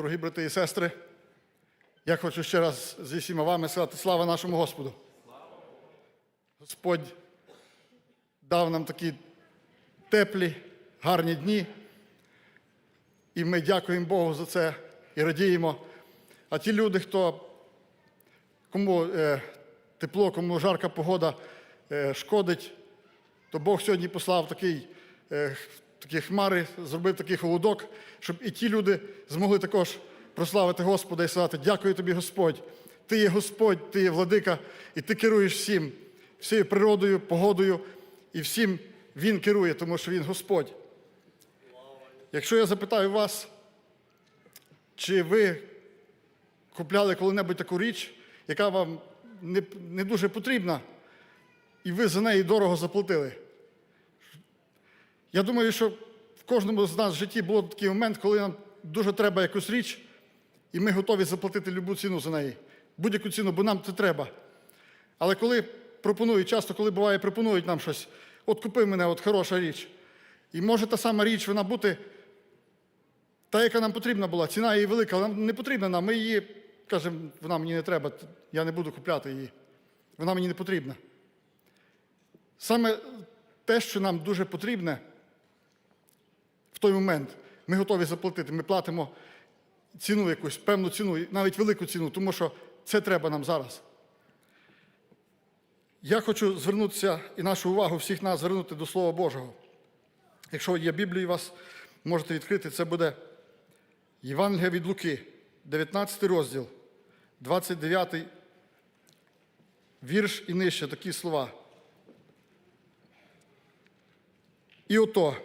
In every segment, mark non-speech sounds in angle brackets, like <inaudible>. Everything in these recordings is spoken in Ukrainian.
Дорогі брати і сестри, я хочу ще раз зі всіма вами сказати слава нашому Господу. Господь дав нам такі теплі, гарні дні. І ми дякуємо Богу за це і радіємо. А ті люди, хто кому е, тепло, кому жарка погода е, шкодить, то Бог сьогодні послав такий, е, такі хмари, зробив такий холодок, щоб і ті люди змогли також прославити Господа і сказати: Дякую тобі, Господь. Ти є Господь, ти є владика, і ти керуєш всім, всією природою, погодою, і всім Він керує, тому що Він Господь. Якщо я запитаю вас, чи ви купляли коли-небудь таку річ, яка вам не, не дуже потрібна, і ви за неї дорого заплатили. Я думаю, що в кожному з нас в житті було такий момент, коли нам дуже треба якусь річ, і ми готові заплатити любу ціну за неї, будь-яку ціну, бо нам це треба. Але коли пропонують, часто, коли буває, пропонують нам щось, от купи мене, от хороша річ. І може та сама річ вона бути та, яка нам потрібна була, ціна її велика, вона не потрібна нам. Ми її кажемо, вона мені не треба, я не буду купляти її. Вона мені не потрібна. Саме те, що нам дуже потрібне той момент, ми готові заплатити. Ми платимо ціну якусь, певну ціну, навіть велику ціну, тому що це треба нам зараз. Я хочу звернутися і нашу увагу всіх нас звернути до Слова Божого. Якщо є Біблія, вас можете відкрити, це буде Євангелія від Луки, 19 розділ, 29 вірш і нижче такі слова. І ото,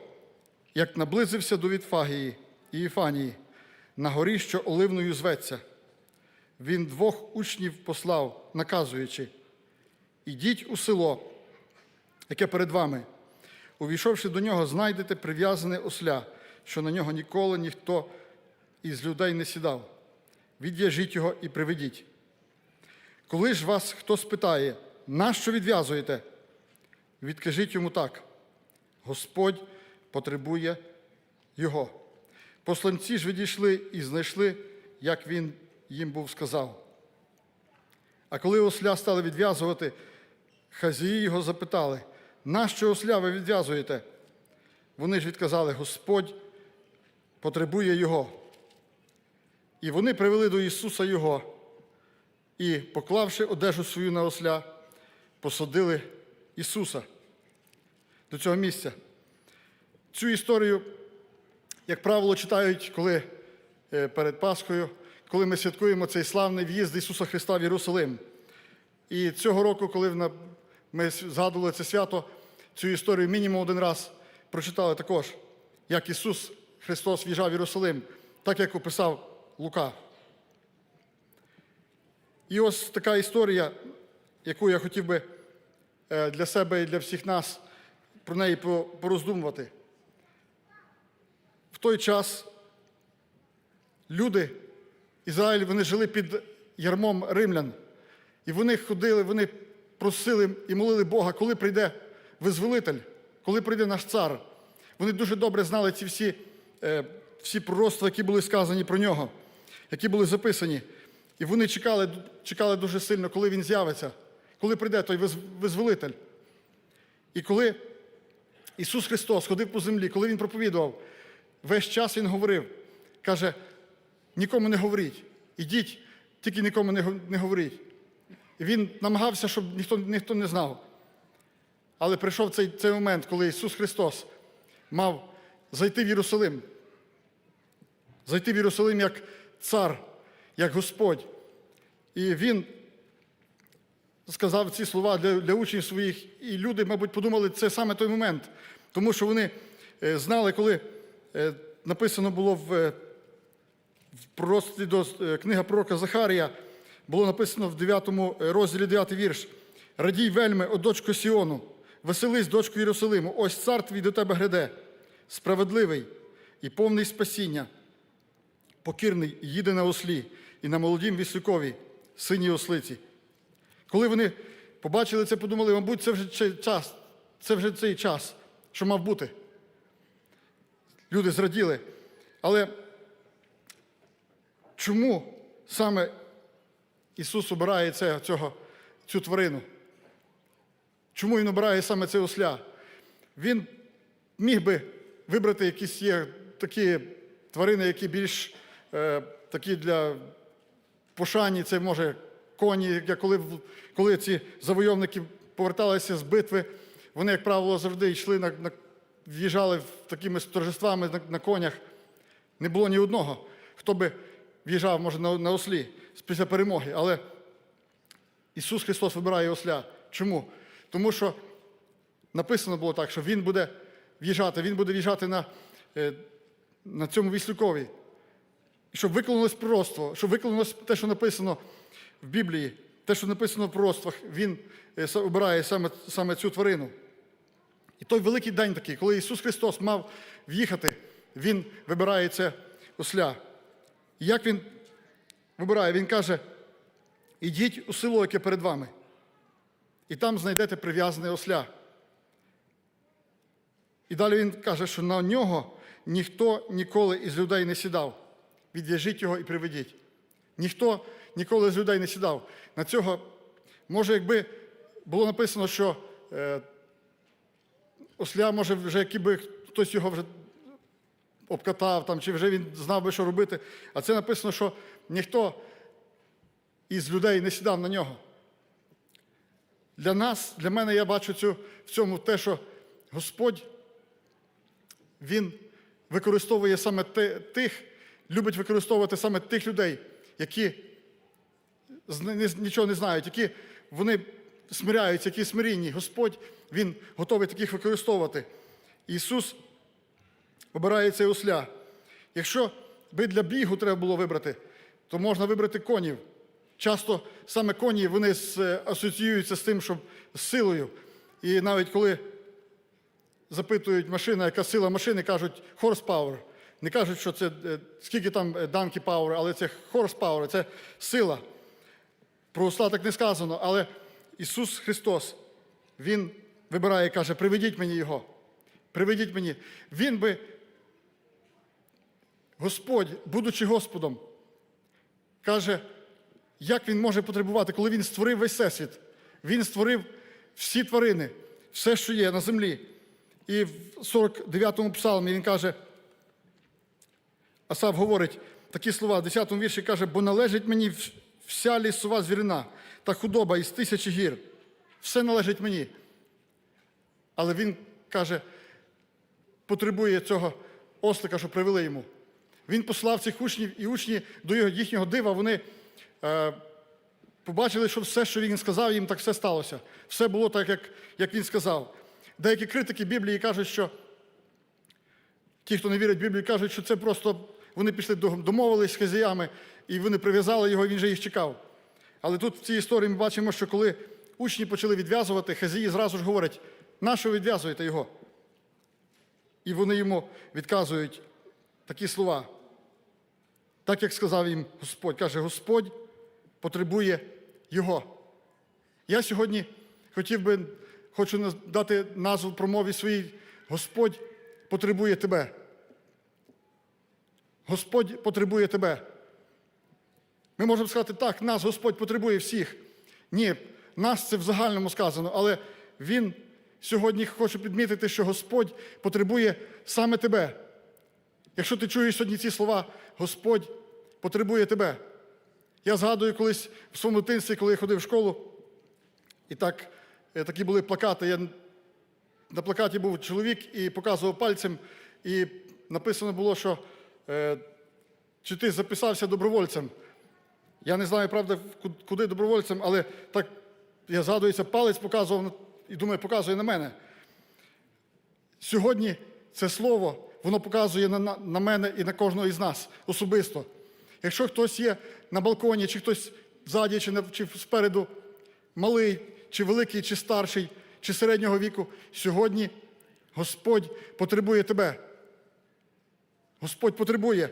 як наблизився до Вітфагії і Іфанії, на горі, що оливною зветься, він двох учнів послав, наказуючи: Ідіть у село, яке перед вами. Увійшовши до нього, знайдете прив'язане осля, що на нього ніколи ніхто із людей не сідав. Відв'яжіть його і приведіть. Коли ж вас хто спитає, нащо відв'язуєте? Відкажіть йому так: Господь потребує його. Посланці ж відійшли і знайшли, як він їм був сказав. А коли осля стали відв'язувати, хазії його запитали, нащо осля ви відв'язуєте? Вони ж відказали, Господь потребує його. І вони привели до Ісуса Його і, поклавши одежу свою на осля, посадили Ісуса до цього місця. Цю історію, як правило, читають, коли е, перед Пасхою, коли ми святкуємо цей славний в'їзд Ісуса Христа в Єрусалим. І цього року, коли ми згадували це свято, цю історію мінімум один раз прочитали також, як Ісус Христос в'їжджав в Єрусалим, так як описав Лука. І ось така історія, яку я хотів би е, для себе і для всіх нас про неї пороздумувати. Той час люди, Ізраїль, вони жили під ярмом римлян. І вони ходили, вони просили і молили Бога, коли прийде визволитель, коли прийде наш цар. Вони дуже добре знали ці всі, е, всі пророцтва, які були сказані про нього, які були записані. І вони чекали, чекали дуже сильно, коли він з'явиться, коли прийде той визволитель. І коли Ісус Христос ходив по землі, коли Він проповідував, весь час Він говорив, каже, нікому не говоріть, ідіть, тільки нікому не говоріть. І Він намагався, щоб ніхто ніхто не знав. Але прийшов цей, цей момент, коли Ісус Христос мав зайти в Єрусалим, зайти в Єрусалим як цар, як Господь. І Він сказав ці слова для для учнів своїх, і люди, мабуть, подумали, це саме той момент, тому що вони е, знали, коли написано було в, е, в до книга пророка Захарія, було написано в 9 розділі 9 вірш. Радій вельми, о дочко Сіону, веселись, дочко Єрусалиму, ось цар твій до тебе гряде, справедливий і повний спасіння, покірний їде на ослі і на молодім віслюкові, синій ослиці. Коли вони побачили це, подумали, мабуть, це вже час, це вже цей час, що мав бути. Люди зраділи. Але чому саме Ісус обирає цього, цю тварину? Чому Він обирає саме це осля? Він міг би вибрати якісь є такі тварини, які більш е, такі для пошані, це може коні, коли, коли ці завойовники поверталися з битви, вони, як правило, завжди йшли на, на в'їжджали такими торжествами на, конях. Не було ні одного, хто би в'їжджав, може, на, ослі після перемоги. Але Ісус Христос вибирає осля. Чому? Тому що написано було так, що Він буде в'їжджати, Він буде в'їжджати на, е, на цьому віслюкові. Щоб виконалось пророцтво, щоб виконалось те, що написано в Біблії, те, що написано в пророцтвах, Він е, обирає саме, саме цю тварину. І той великий день такий, коли Ісус Христос мав в'їхати, Він вибирає це осля. І як Він вибирає? Він каже: ідіть у село, яке перед вами, і там знайдете прив'язане осля. І далі він каже, що на нього ніхто ніколи із людей не сідав. Відв'яжіть його і приведіть. Ніхто ніколи з людей не сідав. На цього, може, якби було написано, що е, осля, може, вже якби хтось його вже обкатав, там, чи вже він знав би, що робити. А це написано, що ніхто із людей не сідав на нього. Для нас, для мене, я бачу цю, в цьому те, що Господь, Він використовує саме тих, любить використовувати саме тих людей, які нічого не знають, які вони смиряються, які смирінні. Господь, Він готовий таких використовувати. Ісус обирає цей осля. Якщо би для бігу треба було вибрати, то можна вибрати конів. Часто саме коні вони асоціюються з тим, щоб з силою. І навіть коли запитують машина, яка сила машини, кажуть horsepower. Не кажуть, що це е, скільки там е, donkey power, але це horsepower, це сила. Про осла так не сказано, але Ісус Христос, Він вибирає і каже, приведіть мені Його. Приведіть мені. Він би, Господь, будучи Господом, каже, як він може потребувати, коли він створив весь всесвіт. Він створив всі тварини, все, що є на землі. І в 49-му псалмі він каже, Асав говорить такі слова, в 10-му вірші каже, бо належить мені вся лісова звірина та худоба із тисячі гір. Все належить мені. Але він каже, потребує цього ослика, що привели йому. Він послав цих учнів, і учні до їхнього дива вони е, побачили, що все, що він сказав, їм так все сталося. Все було так, як, як він сказав. Деякі критики Біблії кажуть, що ті, хто не вірить в Біблію, кажуть, що це просто вони пішли домовились з хазяями, і вони прив'язали його, він же їх чекав. Але тут в цій історії ми бачимо, що коли учні почали відв'язувати, хазяї зразу ж говорять, нащо відв'язуєте його? І вони йому відказують такі слова. Так як сказав їм Господь, каже, Господь потребує його. Я сьогодні хотів би, хочу дати назву промові своїй Господь потребує тебе. Господь потребує тебе. Ми можемо сказати, так, нас Господь потребує всіх. Ні, нас це в загальному сказано, але Він сьогодні хоче підмітити, що Господь потребує саме тебе. Якщо ти чуєш сьогодні ці слова, Господь потребує тебе. Я згадую колись в своєму дитинстві, коли я ходив в школу, і так, е, такі були плакати. Я, на плакаті був чоловік і показував пальцем, і написано було, що е, чи ти записався добровольцем. Я не знаю, правда, куди добровольцем, але так я згадується, палець показував і думаю, показує на мене. Сьогодні це слово, воно показує на, на, мене і на кожного із нас особисто. Якщо хтось є на балконі, чи хтось ззаді, чи, чи спереду, малий, чи великий, чи старший, чи середнього віку, сьогодні Господь потребує тебе. Господь потребує.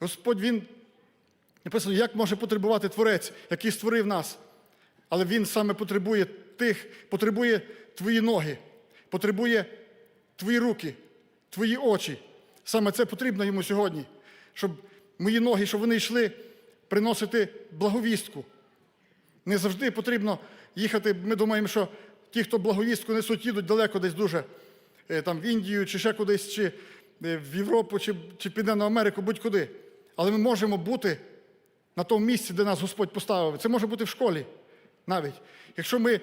Господь Він написано, як може потребувати Творець, який створив нас. Але Він саме потребує тих, потребує твої ноги, потребує твої руки, твої очі. Саме це потрібно йому сьогодні, щоб мої ноги, щоб вони йшли приносити благовістку. Не завжди потрібно їхати. Ми думаємо, що ті, хто благовістку несуть, їдуть далеко десь дуже, е, там в Індію, чи ще кудись, чи е, в Європу, чи, чи Південну Америку, будь-куди. Але ми можемо бути на тому місці, де нас Господь поставив. Це може бути в школі навіть. Якщо ми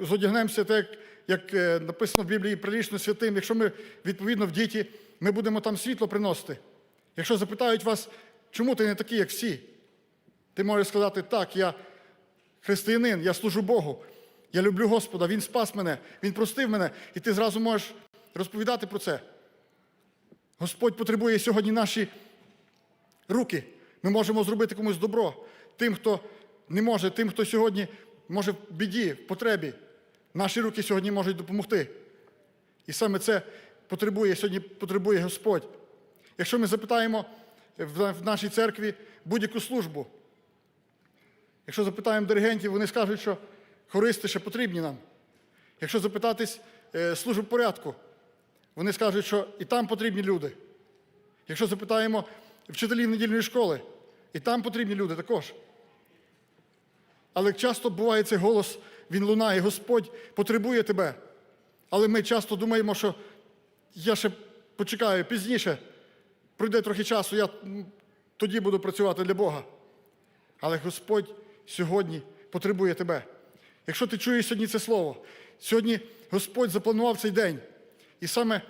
зодягнемося так, як, як е, написано в Біблії прилічно святим, якщо ми відповідно в діті, ми будемо там світло приносити. Якщо запитають вас, чому ти не такий, як всі, ти можеш сказати, так, я християнин, я служу Богу, я люблю Господа, Він спас мене, Він простив мене, і ти зразу можеш розповідати про це. Господь потребує сьогодні наші руки. Ми можемо зробити комусь добро. Тим, хто не може, тим, хто сьогодні може в біді, в потребі. Наші руки сьогодні можуть допомогти. І саме це потребує сьогодні потребує Господь. Якщо ми запитаємо в нашій церкві будь-яку службу, якщо запитаємо диригентів, вони скажуть, що хористи ще потрібні нам. Якщо запитатись е, служб порядку, вони скажуть, що і там потрібні люди. Якщо запитаємо вчителів недільної школи, і там потрібні люди також. Але часто буває цей голос, він лунає, Господь потребує тебе. Але ми часто думаємо, що я ще почекаю пізніше, пройде трохи часу, я тоді буду працювати для Бога. Але Господь сьогодні потребує тебе. Якщо ти чуєш сьогодні це слово, сьогодні Господь запланував цей день. І саме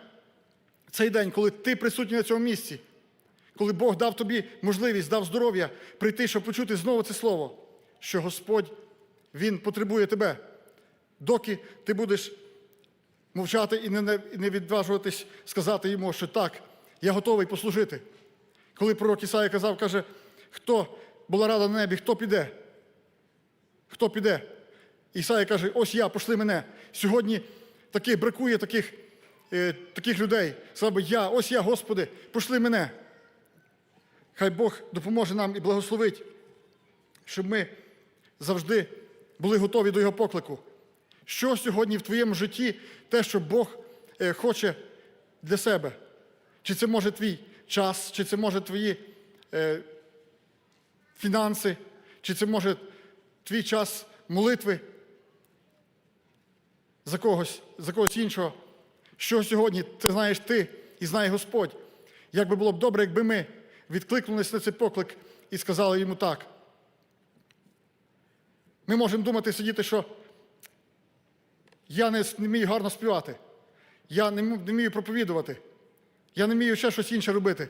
цей день, коли ти присутній на цьому місці, коли Бог дав тобі можливість, дав здоров'я прийти, щоб почути знову це слово, що Господь, Він потребує тебе, доки ти будеш мовчати і не, відважуватись сказати йому, що так, я готовий послужити. Коли пророк Ісая казав, каже, хто була рада на небі, хто піде? Хто піде? Ісая каже, ось я, пошли мене. Сьогодні таких бракує таких, е, таких людей. Би, я, ось я, Господи, пошли мене. Хай Бог допоможе нам і благословить, щоб ми завжди були готові до Його поклику. Що сьогодні в твоєму житті те, що Бог е, хоче для себе? Чи це може твій час, чи це може твої е, фінанси, чи це може твій час молитви за когось, за когось іншого? Що сьогодні це знаєш ти і знає Господь? Як би було б добре, якби ми відкликнулися на цей поклик і сказали йому так. Ми можемо думати, сидіти, що я не, вмію гарно співати, я не вмію проповідувати, я не вмію ще щось інше робити.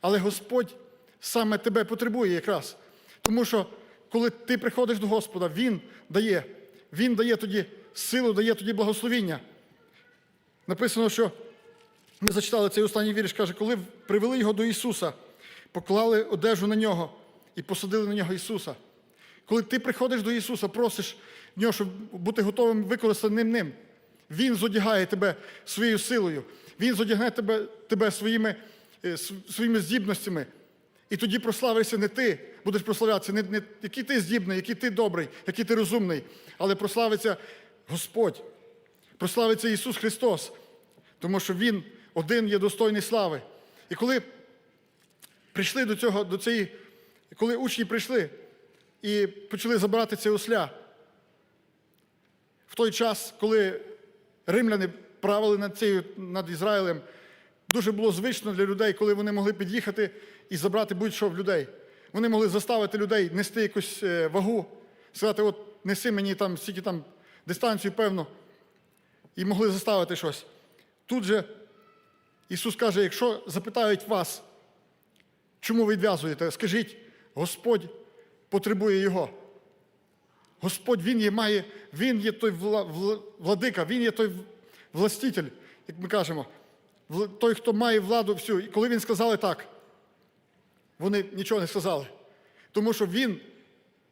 Але Господь саме тебе потребує якраз. Тому що коли ти приходиш до Господа, Він дає, Він дає тоді силу, дає тоді благословіння. Написано, що ми зачитали цей останній вірш, каже, коли привели його до Ісуса, поклали одежу на нього і посадили на нього Ісуса. Коли ти приходиш до Ісуса, просиш в нього, щоб бути готовим використаним ним, Він зодягає тебе своєю силою, Він зодягне тебе, тебе своїми, е, своїми здібностями. І тоді прославишся не ти, будеш прославлятися, не, не який ти здібний, який ти добрий, який ти розумний, але прославиться Господь, прославиться Ісус Христос, тому що Він один є достойний слави. І коли прийшли до цього, до цієї, коли учні прийшли і почали забирати це осля, в той час, коли римляни правили над, цією, над Ізраїлем, дуже було звично для людей, коли вони могли під'їхати і забрати будь-що в людей. Вони могли заставити людей нести якусь е, вагу, сказати, от неси мені там стільки там дистанцію певну, і могли заставити щось. Тут же Ісус каже, якщо запитають вас, чому ви відв'язуєте, скажіть, Господь потребує його. Господь Він є має, Він є той вла- вла- владика, Він є той властитель, як ми кажемо, той, хто має владу всю. І коли він сказали так, вони нічого не сказали. Тому що він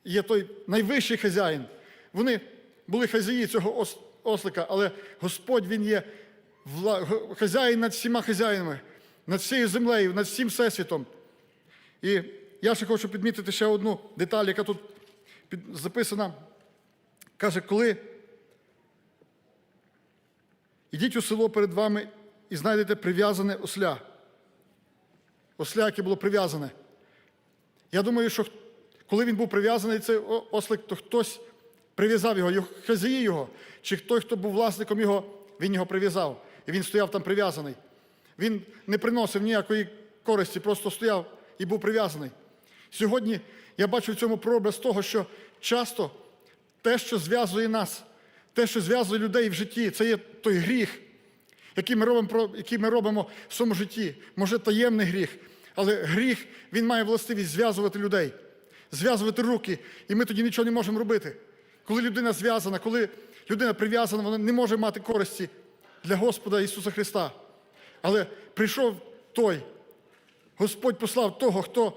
є той найвищий хазяїн. Вони були хазяї цього ослика, але Господь Він є хазяїн над всіма хазяїнами, над всією землею, над всім всесвітом. І я ще хочу підмітити ще одну деталь, яка тут записана. Каже, коли йдіть у село перед вами і знайдете прив'язане осля. Осля, яке було прив'язане. Я думаю, що коли він був прив'язаний, цей ослик, то хтось прив'язав його, його хазяї його, чи той, хто був власником його, він його прив'язав. І він стояв там прив'язаний. Він не приносив ніякої користі, просто стояв і був прив'язаний. Сьогодні я бачу в цьому прообраз того, що часто те, що зв'язує нас, те, що зв'язує людей в житті, це є той гріх, який ми робимо, який ми робимо в своєму житті. Може, таємний гріх, але гріх він має властивість зв'язувати людей, зв'язувати руки, і ми тоді нічого не можемо робити. Коли людина зв'язана, коли людина прив'язана, вона не може мати користі для Господа Ісуса Христа. Але прийшов той, Господь послав того, хто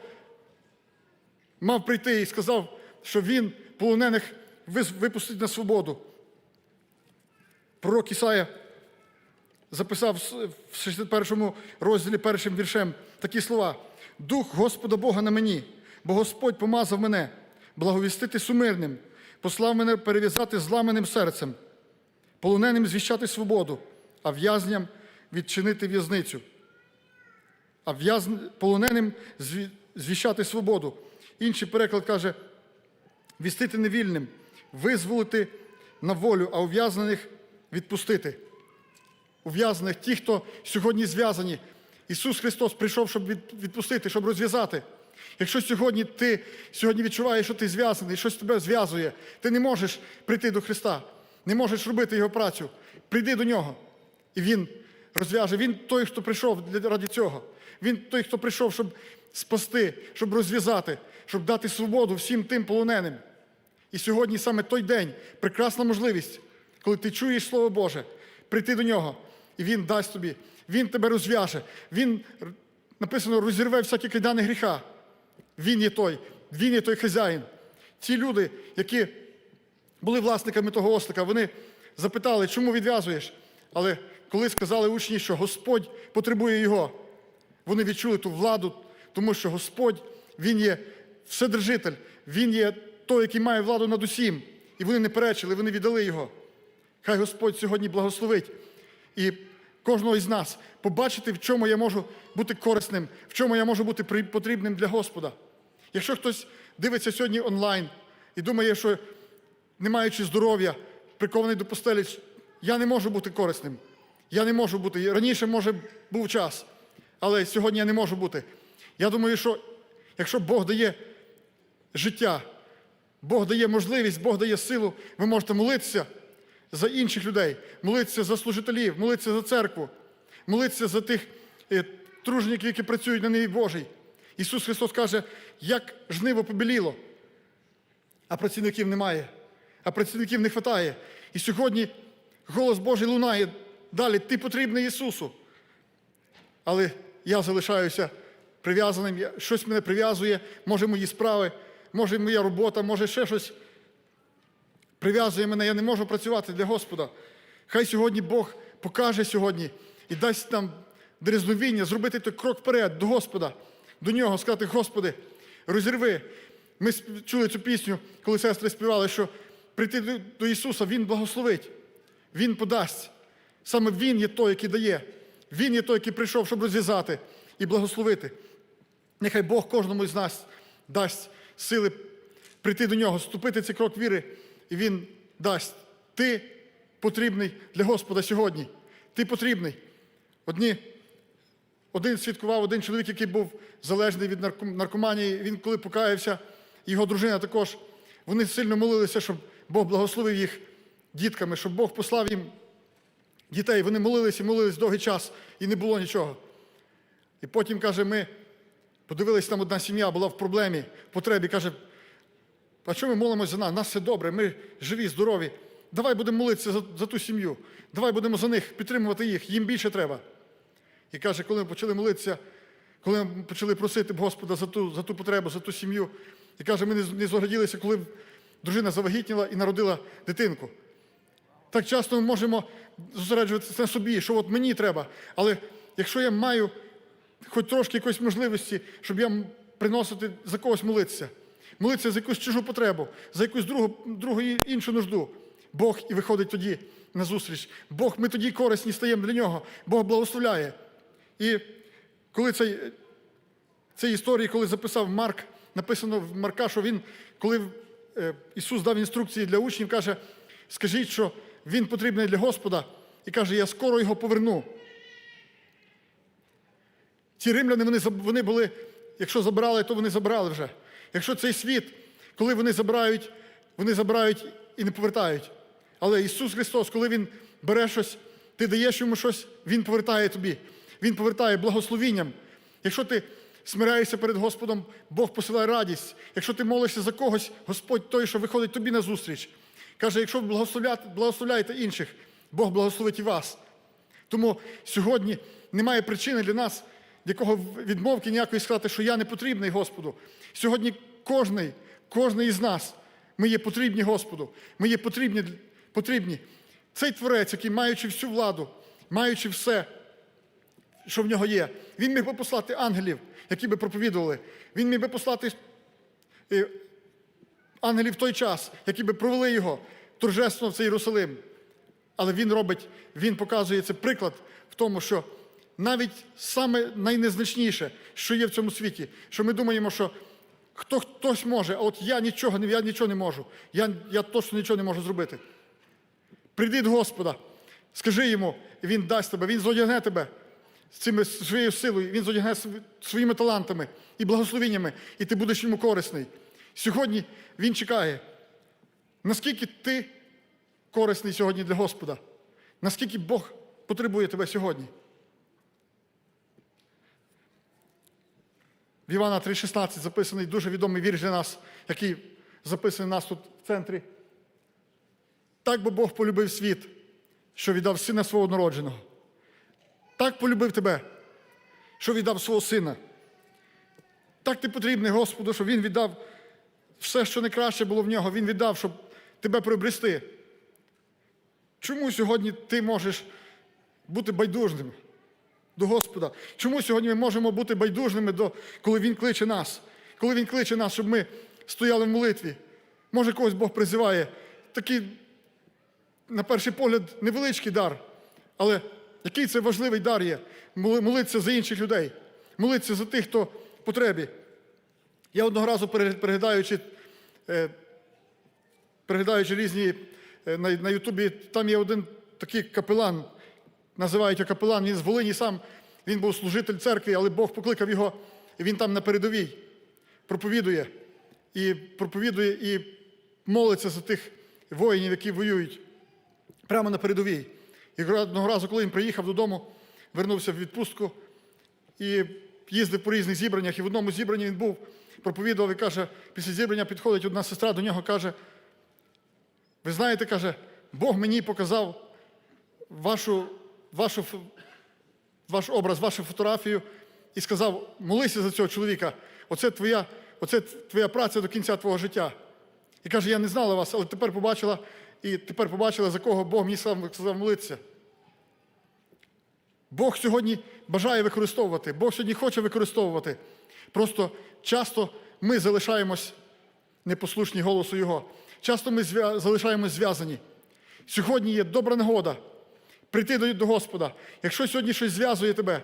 мав прийти і сказав, що він полонених випустить на свободу. Пророк Ісая записав в 61 розділі першим віршем такі слова: Дух Господа Бога на мені, бо Господь помазав мене, благовістити сумирним, послав мене перев'язати зламаним серцем, полоненим звіщати свободу, а в'язням відчинити в'язницю. А полоненим звіщати свободу. Інший переклад каже: вістити невільним, визволити на волю, а ув'язнених відпустити. Ув'язнених, ті, хто сьогодні зв'язані. Ісус Христос прийшов, щоб відпустити, щоб розв'язати. Якщо сьогодні ти сьогодні відчуваєш, що ти зв'язаний, щось тебе зв'язує, ти не можеш прийти до Христа, не можеш робити Його працю. Прийди до Нього. І Він розв'яже. Він той, хто прийшов ради цього. Він той, хто прийшов, щоб спасти, щоб розв'язати, щоб дати свободу всім тим полоненим. І сьогодні саме той день прекрасна можливість, коли ти чуєш Слово Боже, прийти до нього, і Він дасть тобі, Він тебе розв'яже. Він написано, розірве всякі кайдани гріха. Він є той, він є той хазяїн. Ці люди, які були власниками того ослика, вони запитали, чому відв'язуєш? Але коли сказали учні, що Господь потребує його, вони відчули ту владу, тому що Господь, Він є вседержитель, Він є той, який має владу над усім. І вони не перечили, вони віддали його. Хай Господь сьогодні благословить і кожного із нас побачити, в чому я можу бути корисним, в чому я можу бути потрібним для Господа. Якщо хтось дивиться сьогодні онлайн і думає, що не маючи здоров'я, прикований до постелі, я не можу бути корисним. Я не можу бути. Раніше, може, був час, але сьогодні я не можу бути. Я думаю, що якщо Бог дає життя, Бог дає можливість, Бог дає силу, ви можете молитися за інших людей, молитися за служителів, молитися за церкву, молитися за тих е, тружеників, які працюють на ниві Божій. Ісус Христос каже, як жниво побіліло, а працівників немає, а працівників не вистачає. І сьогодні голос Божий лунає далі, ти потрібний Ісусу. Але я залишаюся прив'язаним, щось мене прив'язує, може мої справи, може моя робота, може ще щось прив'язує мене, я не можу працювати для Господа. Хай сьогодні Бог покаже сьогодні і дасть нам дерезновіння, зробити той крок вперед до Господа, до нього, сказати, Господи, розірви. Ми чули цю пісню, коли сестри співали, що прийти до Ісуса, Він благословить, Він подасть. Саме Він є той, який дає. Він є той, який прийшов, щоб розв'язати і благословити. Нехай Бог кожному з нас дасть сили прийти до нього, ступити цей крок віри, і Він дасть. Ти потрібний для Господа сьогодні. Ти потрібний. Одні, один свідкував, один чоловік, який був залежний від нарком- наркоманії, він коли покаявся, його дружина також. Вони сильно молилися, щоб Бог благословив їх дітками, щоб Бог послав їм дітей. Вони молилися і молились довгий час, і не було нічого. І потім, каже, ми подивилися, там одна сім'я була в проблемі, в потребі. Каже, а чому ми молимося за нас? У нас все добре, ми живі, здорові. Давай будемо молитися за, за ту сім'ю. Давай будемо за них підтримувати їх, їм більше треба. І каже, коли ми почали молитися, коли ми почали просити Господа за ту, за ту потребу, за ту сім'ю, і каже, ми не, не коли дружина завагітніла і народила дитинку. Так часто ми можемо зосереджуватися на собі, що от мені треба. Але якщо я маю хоч трошки якоїсь можливості, щоб я приносити за когось молитися, молитися за якусь чужу потребу, за якусь другу, другу іншу нужду, Бог і виходить тоді на зустріч. Бог, ми тоді корисні стаємо для нього, Бог благословляє. І коли цей Це історії, коли записав Марк, написано в Марка, що він, коли е, Ісус дав інструкції для учнів, каже, скажіть, що він потрібний для Господа, і каже, я скоро його поверну. Ці римляни, вони, вони були, якщо забрали, то вони забрали вже. Якщо цей світ, коли вони забирають, вони забирають і не повертають. Але Ісус Христос, коли Він бере щось, ти даєш йому щось, Він повертає тобі. Він повертає благословінням. Якщо ти смиряєшся перед Господом, Бог посилає радість. Якщо ти молишся за когось, Господь той, що виходить тобі на зустріч. Каже, якщо ви благословляєте, інших, Бог благословить і вас. Тому сьогодні немає причини для нас, якого відмовки ніякої сказати, що я не потрібний Господу. Сьогодні кожний, кожний із нас, ми є потрібні Господу. Ми є потрібні, потрібні. Цей творець, який маючи всю владу, маючи все, що в нього є, він міг би послати ангелів, які би проповідували. Він міг би послати е, ангелів той час, які би провели його торжественно в цей Єрусалим. Але він робить, він показує це приклад в тому, що навіть саме найнезначніше, що є в цьому світі, що ми думаємо, що хто хтось може, а от я нічого, я нічого не можу. Я, я точно нічого не можу зробити. Прийди до Господа, скажи йому, Він дасть тебе, Він зодягне тебе цими своєю силою, Він зодягне своїми талантами і благословіннями, і ти будеш йому корисний. Сьогодні Він чекає. Наскільки ти корисний сьогодні для Господа? Наскільки Бог потребує тебе сьогодні? В Івана 3,16 записаний дуже відомий вірш для нас, який записаний нас тут в центрі. Так би Бог полюбив світ, що віддав сина свого народженого. Так полюбив тебе, що віддав свого сина. Так ти потрібний Господу, щоб Він віддав все, що найкраще було в нього, Він віддав, щоб тебе приобрести. Чому сьогодні ти можеш бути байдужним до Господа? Чому сьогодні ми можемо бути байдужними, до, коли Він кличе нас? Коли Він кличе нас, щоб ми стояли в молитві? Може, когось Бог призиває. Такий, на перший погляд, невеличкий дар. Але який це важливий дар є? Молитися за інших людей, молитися за тих, хто в потребі. Я одного разу переглядаючи, е, переглядаючи різні е, на, Ютубі, там є один такий капелан, називають його капелан, він з Волині сам, він був служитель церкви, але Бог покликав його, і він там на передовій проповідує. І проповідує і молиться за тих воїнів, які воюють прямо на передовій. І одного разу, коли він приїхав додому, вернувся в відпустку і їздив по різних зібраннях, і в одному зібранні він був, проповідував і каже, після зібрання підходить одна сестра до нього, каже, ви знаєте, каже, Бог мені показав вашу, вашу, ваш образ, вашу фотографію і сказав, молися за цього чоловіка. Оце твоя, оце твоя праця до кінця твого життя. І каже, я не знала вас, але тепер побачила, і тепер побачила, за кого Бог мені сказав молитися. Бог сьогодні бажає використовувати, Бог сьогодні хоче використовувати. Просто часто ми залишаємось непослушні голосу Його. Часто ми залишаємось зв'язані. Сьогодні є добра нагода прийти до Господа. Якщо сьогодні щось зв'язує тебе,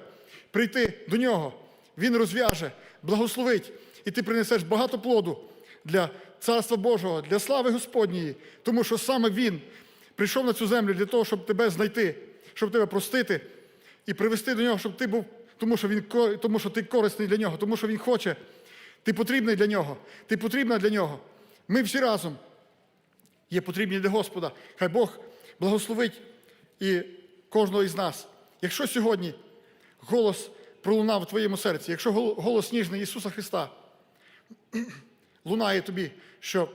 прийти до Нього, Він розв'яже, благословить, і ти принесеш багато плоду для Царства Божого, для слави Господньої, тому що саме Він прийшов на цю землю для того, щоб тебе знайти, щоб тебе простити і привести до нього, щоб ти був, тому що, він, тому що ти корисний для нього, тому що Він хоче. Ти потрібний для нього, ти потрібна для нього. Ми всі разом є потрібні для Господа. Хай Бог благословить і кожного із нас. Якщо сьогодні голос пролунав в твоєму серці, якщо голос ніжний Ісуса Христа <clears throat> лунає тобі, що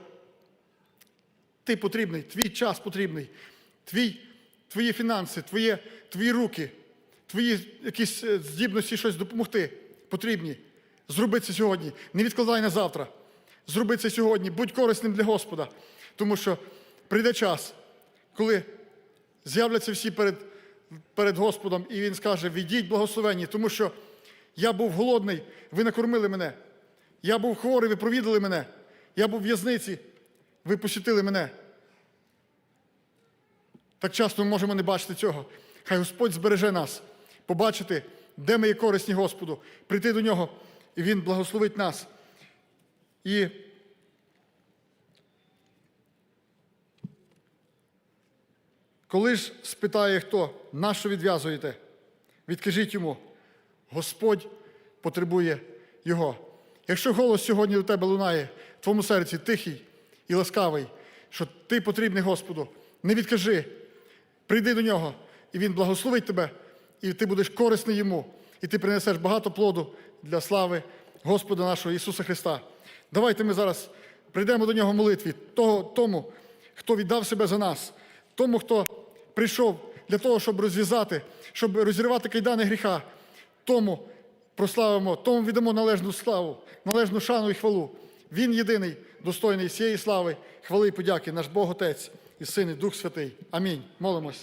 ти потрібний, твій час потрібний, твій, твої фінанси, твоє, твої руки, твої якісь е, здібності щось допомогти потрібні. Зроби це сьогодні. Не відкладай на завтра. Зроби це сьогодні. Будь корисним для Господа. Тому що прийде час, коли з'являться всі перед, перед Господом, і Він скаже: відійдь благословенні, тому що я був голодний, ви накормили мене. Я був хворий, ви провідали мене. Я був в в'язниці, ви посітили мене. Так часто ми можемо не бачити цього. Хай Господь збереже нас, побачити, де ми є корисні Господу, прийти до Нього і Він благословить нас. І коли ж спитає хто, нащо відв'язуєте? Відкажіть йому, Господь потребує його. Якщо голос сьогодні до тебе лунає в твоєму серці тихий і ласкавий, що ти потрібний Господу, не відкажи, прийди до нього, і Він благословить тебе, і ти будеш корисний йому, і ти принесеш багато плоду для слави Господа нашого Ісуса Христа. Давайте ми зараз прийдемо до нього в молитві, того, тому, хто віддав себе за нас, тому, хто прийшов для того, щоб розв'язати, щоб розірвати кайдани гріха, тому прославимо, тому віддамо належну славу, належну шану і хвалу. Він єдиний, достойний всієї слави, хвали і подяки, наш Бог Отець і Син, і Дух Святий. Амінь. Молимось.